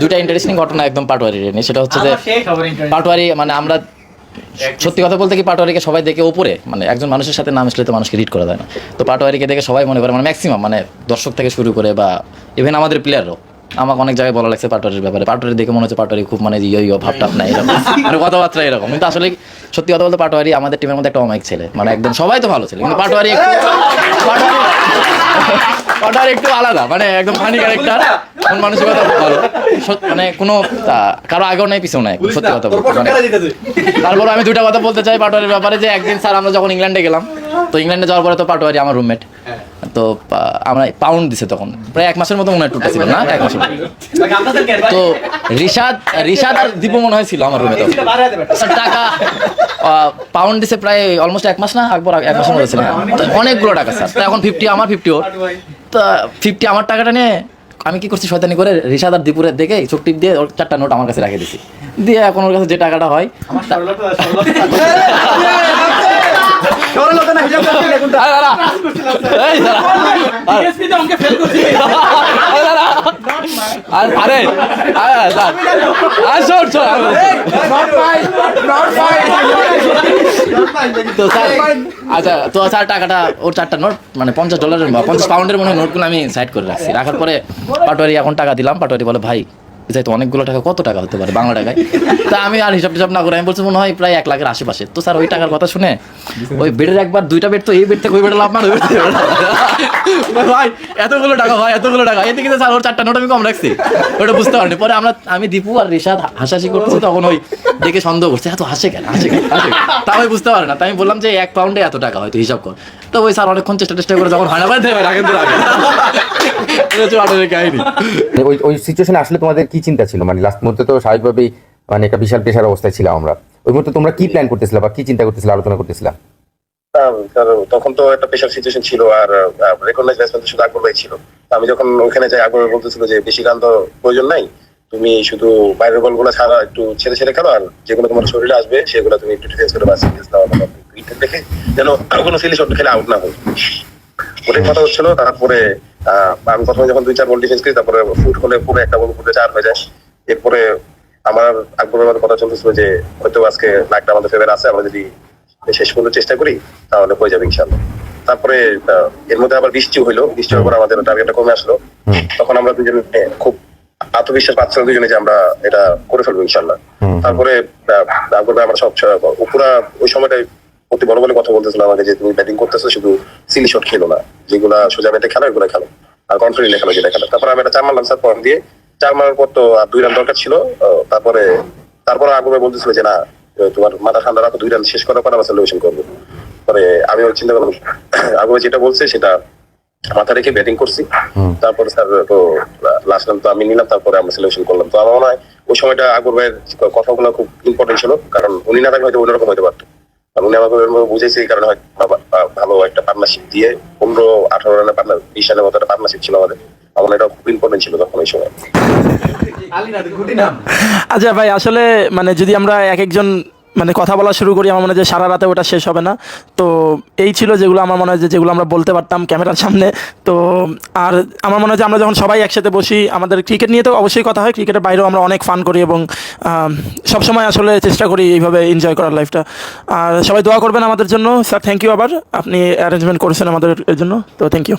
দুইটা ইন্টারেস্টিং ঘটনা একদম পাটোয়ারি নিয়ে। সেটা হচ্ছে যে পাটোয়ারি মানে আমরা সত্যি কথা বলতে কি পাটোয়ারিকে সবাই দেখে ওপরে মানে একজন মানুষের সাথে নাম আসলে তো মানুষকে রিড করা যায় না। তো পাটোয়ারিকে দেখে সবাই মনে করে মানে ম্যাক্সিমাম মানে দর্শক থেকে শুরু করে বা ইভেন আমাদের প্লেয়াররাও আমাকে অনেক জায়গায় বলা লাগছে পাটোয়ারির ব্যাপারে। পাটোয়ারি দেখে মনে হচ্ছে পাটোয়ারি খুব মানে ইয়ে ইয়ো ভাবটাপ নাই এরকম। মানে কথাবার্তা এরকম। কিন্তু আসলে সত্যি কথা বলতে পাটোয়ারি আমাদের টিমের মধ্যে একটা অমায়িক ছেলে। মানে একদম সবাই তো ভালো ছেলে কিন্তু পাটোয়ারি একটু পাটোয়ারি পাটোয়ারি একটু আলাদা মানে একদম ফানি ক্যারেক্টার মন মানসিকতা ভালো মানে কোনো কারও আগেও নাই পিছু নাই সত্যি কথা বলতে মানে তারপর আমি দুটা কথা বলতে চাই পাটোয়ারির ব্যাপারে যে একদিন স্যার আমরা যখন ইংল্যান্ডে গেলাম তো ইংল্যান্ডে যাওয়ার পরে তো পাটোয়ারি আমার রুমমেট তো পা- আমরা পাউন্ড দিছে তখন। প্রায় এক মাসের মতো মনে হয় ছিল না? এক মাসের তো রিশাদ রিশাদ আর দীপু মনে হয়েছিল আমার রুমে তখন। টাকা পাউন্ড দিছে প্রায় অলমোস্ট এক মাস না? একবার এক মাসের মতো ছিল অনেকগুলো টাকা স্যার। তো এখন ফিফটি আমার ফিফটি ওর। তা ফিফটি আমার টাকাটা নিয়ে আমি কি করছি শয়তানি করে রিসাদার আর দীপুরের দেখে চোখ টিপ দিয়ে ওর চারটা নোট আমার কাছে রেখে দিছি। দিয়ে এখন ওর কাছে যে টাকাটা হয়। আরে- শোন, শোন, তো স্যার আচ্ছা তো স্যার টাকাটা ওর চারটা নোট মানে পঞ্চাশ ডলারের বা পঞ্চাশ পাউন্ডের মনে হয় নোটগুলো আমি সাইড করে রাখছি। রাখার পরে পাটোয়ারি এখন টাকা দিলাম পাটোয়ারি বলে ভাই যাই তো অনেকগুলো টাকা, কত টাকা হতে পারে বাংলা টাকায়? তা আমি আর হিসাব টিসাব না করে, আমি বলছি মনে হয় প্রায় এক লাখের আশেপাশে। তো স্যার, ওই টাকার কথা শুনে, ওই বেডের একবার দুইটা বেড তো এই বেড থেকে ওই বেডে লাভ মার। ভাই এতগুলো টাকা, ভাই, এতগুলো টাকা। এতে কিন্তু স্যার, ওর চারটা নোট আমি কম রাখছি। ওটা বুঝতে পারিনি। পরে আমরা, আমি দীপু আর রিশাদ হাসাহাসি করতেছি, তখন ওই দেখে সন্দেহ করছে, এত হাসে কেন হাসে কেন, হাসে তা আমি বুঝতে পারি না। তাই আমি বললাম যে, এক পাউন্ডে এত টাকা হয়তো হিসাব কর। তো ওই স্যার অনেকক্ষণ চেষ্টা টেষ্টা করে যখন হয় না ভাই দেবে রাখেন তো রাখেন। ওই সিচুয়েশনে আসলে তোমাদের কি চিন্তা ছিল? মানে লাস্ট মুহূর্তে তো স্বাভাবিকভাবেই মানে একটা বিশাল প্রেশার অবস্থায় ছিলাম আমরা। ওই মুহূর্তে তোমরা কি প্ল্যান করতেছিলা বা কি চিন্তা করতেছিলা, আলোচনা করতেছিলা? তখন তো একটা সিচুয়েশন ছিল আর রেকগনাইজ ব্যাটসম্যান শুধু আকবর ছিল। আমি যখন ওখানে যাই আকবর বলতেছিল যে বেশি গান তো প্রয়োজন নাই। তুমি শুধু বাইরের বলগুলো ছাড়া একটু ছেড়ে ছেড়ে খেলো আর যেগুলো তোমার শরীরে আসবে, সেগুলো তুমি একটু ডিফেন্স করে দেখে যেন কোনো সিলি খেলে আউট না হয়। ওটাই কথা হচ্ছিল, তারপরে আমি প্রথমে যখন দুই চার বল ডিফেন্স করি তারপরে ফুট হলে পুরো একটা বল ফুটে চার হয়ে যায়। এরপরে আমার আকবর ভাইয়ের কথা চলতেছিল যে হয়তো আজকে আমাদের ফেভার আছে আমরা যদি শেষ পর্যন্ত চেষ্টা করি তাহলে হয়ে যাবে ইনশাল্লাহ তারপরে এর মধ্যে আবার বৃষ্টি হইল। বৃষ্টি হওয়ার পর আমাদের টার্গেটটা কমে আসলো। তখন আমরা দুজন খুব আত্মবিশ্বাস পাচ্ছিলাম দুজনে যে আমরা এটা করে ফেলব ইনশাল্লাহ। তারপরে আকবর আমরা সব পুরা ওই সময়টাই অতি বড় বলে কথা বলতেছিল আমাকে যে তুমি ব্যাটিং করতেছো শুধু সিলি শট খেলো না। যেগুলা সোজা ব্যাটে খেলো এগুলো খেলো। আর কনফিডেন্টলি খেলো যেটা খেলো। তারপরে আমি একটা চার মারলাম স্যার পয়েন্ট দিয়ে। চার মারার পর তো আর দুই রান দরকার ছিল। তারপরে তারপরে ভাই বলতেছিল যে না তোমার মাথা ঠান্ডা রাখো দুই রান শেষ করার পর আমরা সেলিব্রেশন করব। পরে আমি ওর চিন্তা করলাম ভাই যেটা বলছে সেটা মাথা রেখে ব্যাটিং করছি। তারপরে স্যার তো লাস্ট রান তো আমি নিলাম তারপরে আমরা সিলেকশন করলাম। তো আমার মনে হয় ওই সময়টা আকবর ভাইয়ের কথাগুলো খুব ইম্পর্টেন্ট ছিল কারণ উনি না থাকলে হয়তো অন্যরকম হতে পারতো। উনি আমাকে বুঝেছে এই কারণে ভালো একটা পার্টনারশিপ দিয়ে পনেরো আঠারো রানের পার্টনার বিশ রানের মতো একটা পার্টনারশিপ ছিল আমাদের। আমার এটা খুব ইম্পর্টেন্ট ছিল তখন ওই সময়। আচ্ছা ভাই আসলে মানে যদি আমরা এক একজন মানে কথা বলা শুরু করি, আমার মনে হয় যে সারা রাতে ওটা শেষ হবে না। তো এই ছিল যেগুলো আমার মনে হয় যে যেগুলো আমরা বলতে পারতাম ক্যামেরার সামনে। তো আর আমার মনে হয় যে আমরা যখন সবাই একসাথে বসি, আমাদের ক্রিকেট নিয়ে তো অবশ্যই কথা হয়, ক্রিকেটের বাইরেও আমরা অনেক ফান করি এবং সবসময় আসলে চেষ্টা করি এইভাবে এনজয় করার লাইফটা আর সবাই দোয়া করবেন আমাদের জন্য। স্যার থ্যাংক ইউ আবার। আপনি অ্যারেঞ্জমেন্ট করেছেন আমাদের জন্য। তো থ্যাংক ইউ